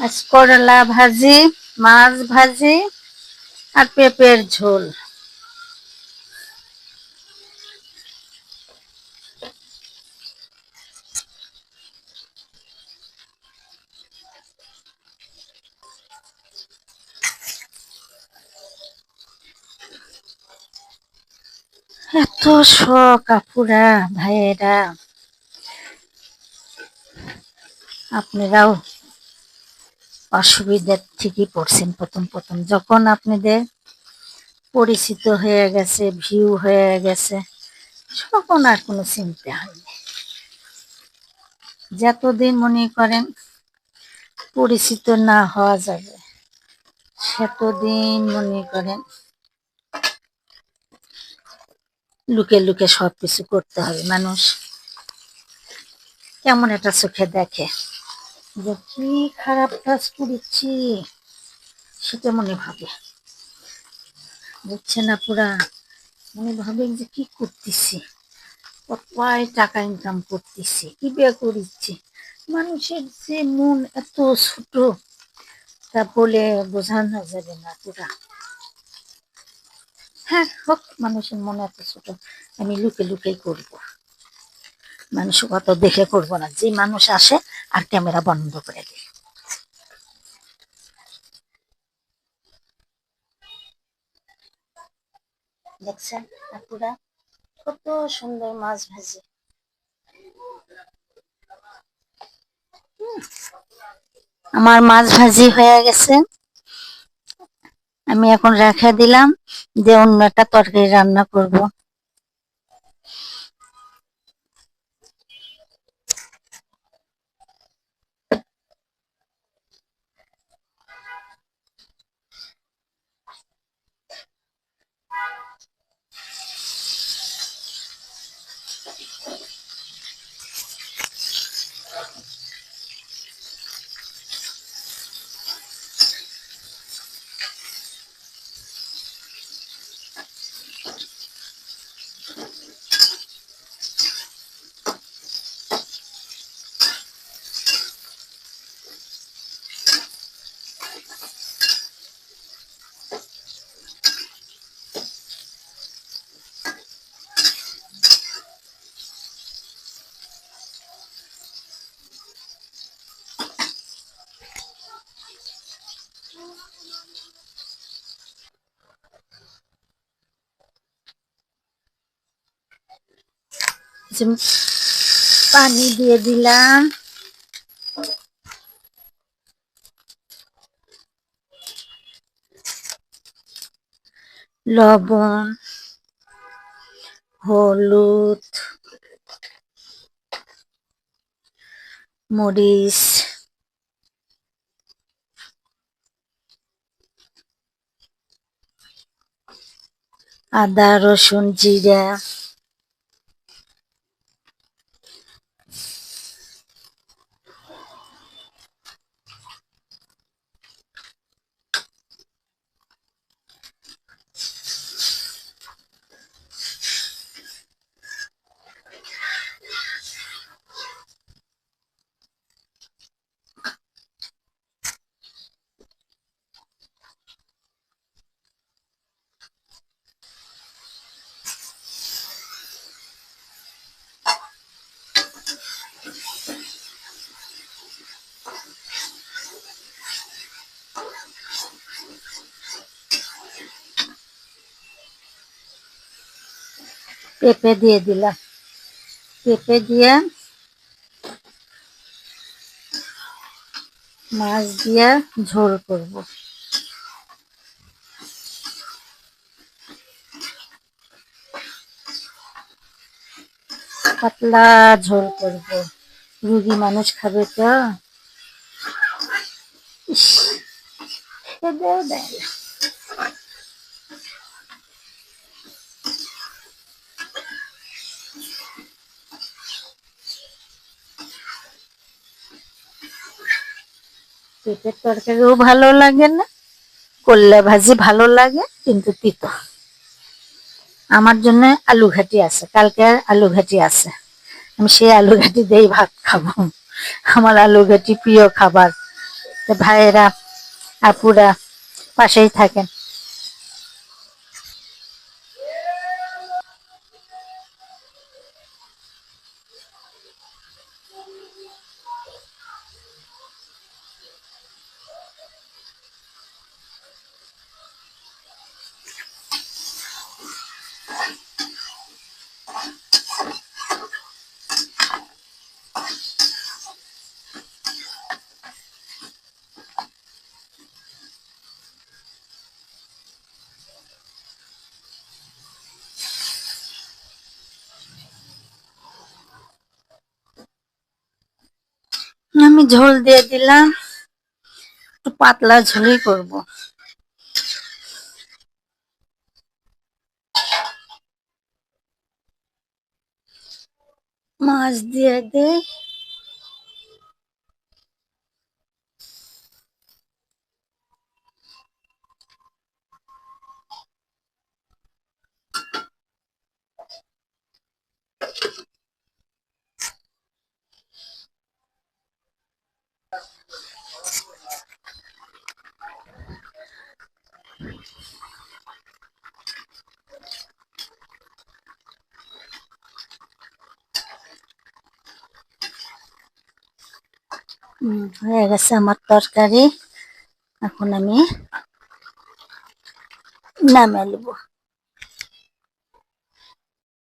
আজ করলা ভাজি মাছ ভাজি আর পেঁপের ঝোল। এত শখ আপুরা ভাইয়েরা। আপনারাও অসুবিধার ঠিকই পড়ছেন প্রথম প্রথম। যখন আপনাদের পরিচিত হয়ে গেছে ভিউ হয়ে গেছে, তখন আর কোনো চিন্তা হয়নি যতদিন মনে করেন পরিচিত না হওয়া যাবে, সেতদিন মনে করেন লুকে লুকে সব কিছু করতে হবে। মানুষ কেমন একটা চোখে দেখে। যে কি খারাপ কাজ করেছি, সেটা মনে ভাবে। বুঝছে না পুরা? মনে ভাবে যে কি করতেছি? কতই টাকা ইনকাম করতেছি, কি বিয়ে করিচ্ছি মানুষের যে মন এত ছোট, তা বলে বোঝানো যাবে না পুরা। হ্যাঁ হোক, মানুষের মন এত ছোট, আমি লুকে লুকেই করব। মানুষ কত দেখে করব না। যে মানুষ আসে আর ক্যামেরা বন্ধ করে দিই দেখছেন আপুরা? কত সুন্দর মাছ ভাজি। আমার মাছ ভাজি হয়ে গেছে। আমি এখন রেখে দিলাম যে অন্য একটা তরকারি রান্না করব। পানি দিয়ে দিলাম। লবণ হলুদ মরিচ আদা রসুন জিরা পেঁপে দিয়ে দিলাম। পেঁপে দিয়ে মাছ দিয়ে ঝোল করব। পাতলা ঝোল করব। রুগী মানুষ খাবে তো? খেতেও দেয় পেঁপের তরকারিও ভালো লাগে না, করলা ভাজি ভালো লাগে, কিন্তু তিতো। আমার জন্য আলু ঘাটি আছে, কালকে আলু ঘাটি আছে। আমি সেই আলু ঘাটি দিয়েই ভাত খাব। আমার আলু ঘাটি প্রিয় খাবার। ভাইয়েরা, আপুরা পাশেই থাকেন। আমি ঝোল দিয়ে দিলাম। একটু পাতলা ঝোলই করব। মাছ দিয়ে দিই হয়ে গেছে আমার তরকারি এখন আমি নামিয়ে নেব